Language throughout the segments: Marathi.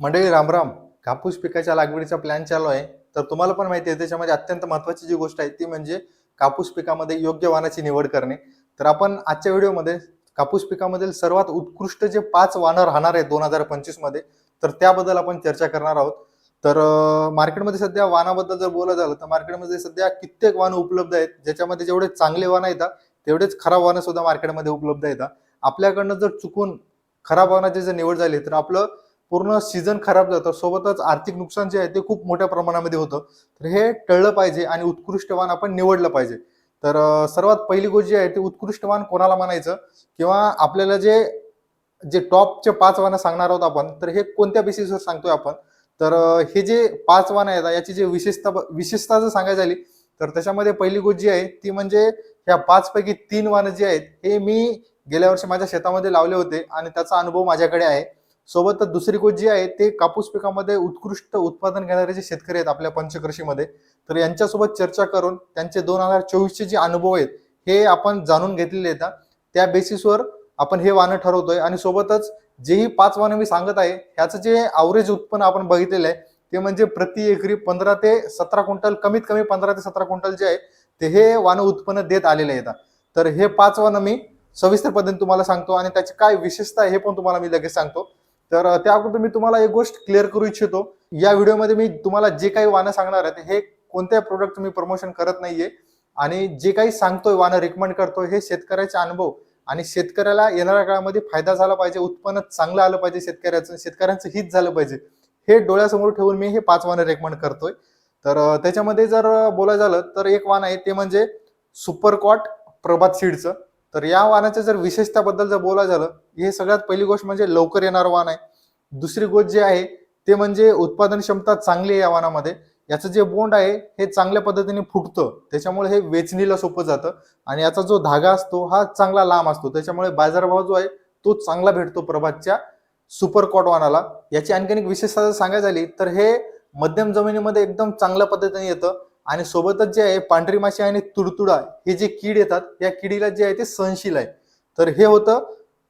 मंडळी रामराम कापूस पिकाच्या लागवडीचा प्लॅन चालू आहे. तर तुम्हाला पण माहिती आहे त्याच्यामध्ये अत्यंत महत्वाची जी गोष्ट आहे ती म्हणजे कापूस पिकामध्ये योग्य वाणाची निवड करणे. तर आपण आजच्या व्हिडिओमध्ये कापूस पिकामधील सर्वात उत्कृष्ट जे पाच वाणं राहणार आहेत दोन हजार पंचवीसमध्ये तर त्याबद्दल आपण चर्चा करणार आहोत. तर मार्केटमध्ये सध्या वाणाबद्दल जर बोलायचं झालं तर मार्केटमध्ये सध्या कित्येक वाहनं उपलब्ध आहेत. ज्याच्यामध्ये जेवढे चांगले वाहनं येतात तेवढेच खराब वाहनं सुद्धा मार्केटमध्ये उपलब्ध येतात आपल्याकडनं जर चुकून खराब वाहनाची जर निवड झाली तर आपलं पूर्ण सीझन खराब जातं सोबतच आर्थिक नुकसान जे आहे ते खूप मोठ्या प्रमाणामध्ये होतं. तर हे टळलं पाहिजे आणि उत्कृष्ट वाण आपण निवडलं पाहिजे. तर सर्वात पहिली गोष्ट जी आहे ती उत्कृष्ट वाण कोणाला म्हणायचं? किंवा आपल्याला जे जे टॉपचे पाच वाहनं सांगणार आहोत आपण तर हे कोणत्या बेसिसवर सांगतोय आपण? तर हे जे पाच वाणं आहेत याची जे विशेषता विशेषता जर सांगायची झाली तर त्याच्यामध्ये पहिली गोष्ट जी आहे ती म्हणजे ह्या पाच पैकी तीन वाहनं जी आहेत हे मी गेल्या वर्षी माझ्या शेतामध्ये लावले होते आणि त्याचा अनुभव माझ्याकडे आहे. सोबतच दुसरी गोष्ट जी आहे ते कापूस पिकामध्ये उत्कृष्ट उत्पादन घेणारे जे शेतकरी आहेत आपल्या पंचकृषीमध्ये तर यांच्यासोबत चर्चा करून त्यांचे दोन हजार चोवीसचे जे अनुभव आहेत हे आपण जाणून घेतलेले आहेत. त्या बेसिसवर आपण हे वाणं ठरवतोय आणि सोबतच जेही पाच वाणं मी सांगत आहे ह्याचं जे अवरेज उत्पन्न आपण बघितलेलं आहे ते म्हणजे प्रति एकरी पंधरा ते सतरा क्विंटल कमीत कमी पंधरा ते सतरा क्विंटल जे आहे ते हे वाणं उत्पन्न देत आलेले आहेत. तर हे पाच वाणं मी सविस्तर पद्धतीने तुम्हाला सांगतो आणि त्याची काय विशेषता आहे हे पण तुम्हाला मी लगेच सांगतो. तर त्या अगोदर मी तुम्हाला एक गोष्ट क्लिअर करू इच्छितो. या व्हिडिओमध्ये मी तुम्हाला जे काही वाणं सांगणार आहे हे कोणत्याही प्रोडक्ट मी प्रमोशन करत नाहीये आणि जे काही सांगतोय वाणं रिकमेंड करतोय हे शेतकऱ्याचे अनुभव आणि शेतकऱ्याला येणाऱ्या काळामध्ये फायदा झाला पाहिजे उत्पन्न चांगलं आलं पाहिजे शेतकऱ्याचं शेतकऱ्यांचं हित झालं पाहिजे हे डोळ्यासमोर ठेवून मी हे पाच वाणं रेकमेंड करतोय. तर त्याच्यामध्ये जर अं, बोलायचं झालं तर एक वाण आहे ते म्हणजे सुपरकॉट प्रभात सीडचं तर या वाहनाच्या जर विशेषताबद्दल जर बोलायचं झालं हे सगळ्यात पहिली गोष्ट म्हणजे लवकर येणारं वाहन आहे. दुसरी गोष्ट जी आहे ते म्हणजे उत्पादन क्षमता चांगली आहे या वाहनामध्ये. याचं जे बोंड आहे हे चांगल्या पद्धतीने फुटतं. त्याच्यामुळे हे वेचणीला सोपं जातं. आणि याचा जो धागा असतो हा चांगला लांब असतो. त्याच्यामुळे बाजारभाव जो आहे तो चांगला भेटतो प्रभातच्या सुपर कॉट वाहनाला. याची आणखी एक विशेषता जर सांगायची झाली तर हे मध्यम जमिनीमध्ये एकदम चांगल्या पद्धतीने येतं. आणि सोबतच जे आहे पांढरी माशी आणि तुडतुडा हे जे कीड येतात या किडीला जे आहे ते सहनशील आहे. तर हे होतं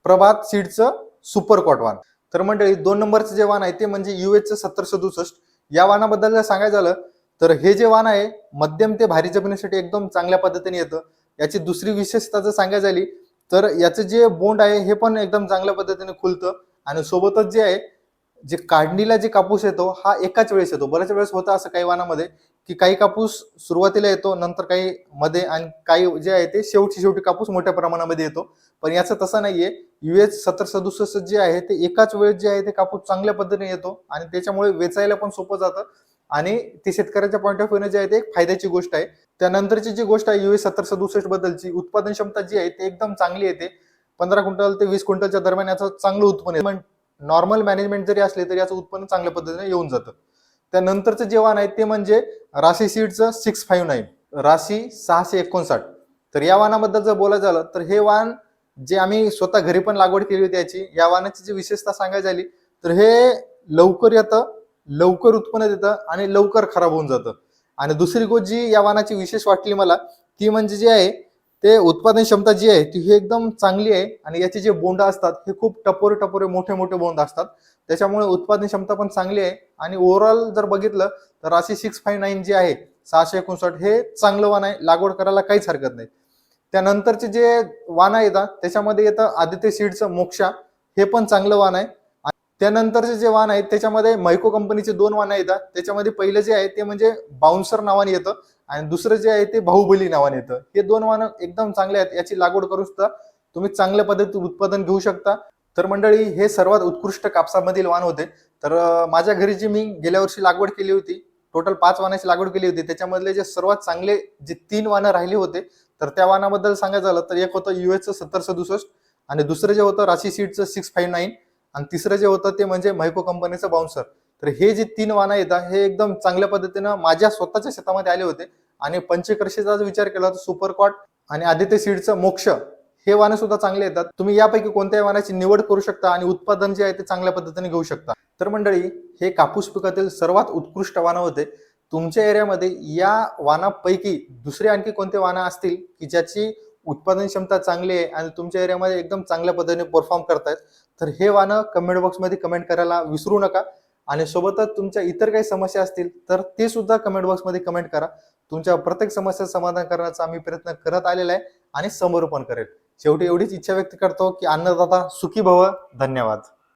प्रभात सीडचं सुपर कॉट वाण तर मंडळी दोन नंबरचं जे वाण आहे ते म्हणजे युएचं सत्तर सदुसष्ट या वाणाबद्दल जर सांगायचं झालं तर हे जे वाण आहे मध्यम ते भारी जमिनीसाठी एकदम चांगल्या पद्धतीने येतं. याची दुसरी विशेषता जर सांगायची झाली तर याचं जे बोंड आहे हे पण एकदम चांगल्या पद्धतीने खुलतं. आणि सोबतच जे आहे जे काढणीला जे कापूस येतो हा एकाच वेळेस येतो. बऱ्याच वेळेस होतं असं काही वाणामध्ये की काही कापूस सुरुवातीला येतो नंतर काही मध्ये आणि काही जे आहे ते शेवटी शेवटी कापूस मोठ्या प्रमाणामध्ये येतो. पण याचं तसं नाहीये. युएस सत्तर सदुसष्ट जे आहे ते एकाच वेळेस जे आहे ते कापूस चांगल्या पद्धतीने येतो आणि त्याच्यामुळे वेचायला पण सोपं जातं. आणि ते शेतकऱ्याच्या पॉईंट ऑफ व्ह्यूने जे आहे ते एक फायद्याची गोष्ट आहे. त्यानंतरची जी गोष्ट आहे युएस सत्तर सदुसष्ट बद्दलची उत्पादन क्षमता जी आहे ते एकदम चांगली येते. पंधरा क्विंटल ते वीस क्विंटलच्या दरम्यान याचं चांगलं उत्पन्न आहे नॉर्मल मॅनेजमेंट जरी असले तरी याचं उत्पन्न चांगल्या पद्धतीने येऊन जातं. त्यानंतरचं जे वाण आहे ते म्हणजे राशी सीडचं सिक्स फाईव्ह नाईन राशी सहाशे एकोणसाठ. तर या वाहनाबद्दल जर बोलायचं झालं तर हे वाण जे आम्ही स्वतः घरी पण लागवड केली होती याची या वाहनाची जी विशेषता सांगायची झाली तर हे लवकर येतं लवकर उत्पन्न देतं आणि लवकर खराब होऊन जातं. आणि दुसरी गोष्ट जी या वाहनाची विशेष वाटली मला ती म्हणजे जी आहे ते उत्पादन क्षमता जी आहे ती ही एकदम चांगली आहे आणि याचे जे बोंड असतात हे खूप टपोरे टपोरे मोठे मोठे बोंड असतात. त्याच्यामुळे उत्पादन क्षमता पण चांगली आहे आणि ओव्हरऑल जर बघितलं तर अशी सिक्स फाईव्ह नाईन जे आहे सहाशे एकोणसाठ हे चांगलं वाण आहे लागवड करायला काहीच हरकत नाही. त्यानंतरचे जे वाण येतात त्याच्यामध्ये येतं आदित्य सीडचं मोक्षा हे पण चांगलं वाण आहे. आणि त्यानंतरचे जे वाण आहेत त्याच्यामध्ये मैको कंपनीचे दोन वाण येतात त्याच्यामध्ये पहिलं जे आहे ते म्हणजे बाउन्सर नावाने येतं. आणि दुसरं जे आहे ते बाहुबली नावाने येतं. हे दोन वाहनं एकदम चांगले आहेत. याची लागवड करू सुद्धा तुम्ही चांगल्या पद्धतीत उत्पादन घेऊ शकता. तर मंडळी हे सर्वात उत्कृष्ट कापसामधील वाण होते. तर माझ्या घरी जी मी गेल्या वर्षी लागवड केली होती टोटल पाच वाणाची लागवड केली होती. त्याच्यामधले जे सर्वात चांगले जे तीन वाणं राहिले होते तर त्या वाणाबद्दल सांगायचं झालं तर एक होतं युएसचं सत्तर सदुसष्ट आणि दुसरं जे होतं राशी सीटचं सिक्स फाईव्ह नाईन आणि तिसरं जे होतं ते म्हणजे मैको कंपनीचं बाउन्सर. तर हे जे तीन वाणं येतात हे एकदम चांगल्या पद्धतीनं माझ्या स्वतःच्या शेतामध्ये आले होते. आणि पंचकर्षीचा जर विचार केला तर सुपरकॉट आणि आदित्य सीडचं मोक्ष हे वाणं सुद्धा चांगले येतात. तुम्ही यापैकी कोणत्याही वाहनाची निवड करू शकता आणि उत्पादन जे आहे ते चांगल्या पद्धतीने घेऊ शकता. तर मंडळी हे कापूस पिकातील सर्वात उत्कृष्ट वाणं होते. तुमच्या एरियामध्ये या वाहनापैकी दुसरे आणखी कोणते वाणं असतील की ज्याची उत्पादन क्षमता चांगली आहे आणि तुमच्या एरियामध्ये एकदम चांगल्या पद्धतीने परफॉर्म करतायत? तर हे वाणं कमेंट बॉक्समध्ये कमेंट करायला विसरू नका. आणि सोबतच तुमच्या इतर काही समस्या असतील तर ते सुद्धा कमेंट बॉक्समध्ये कमेंट करा. तुमच्या प्रत्येक समस्या समाधान करण्याचा आम्ही प्रयत्न करत आलेला आहे आणि समोर पण करेल. शेवटी एवढीच इच्छा व्यक्त करतो की अन्नदाता सुखी भव. धन्यवाद.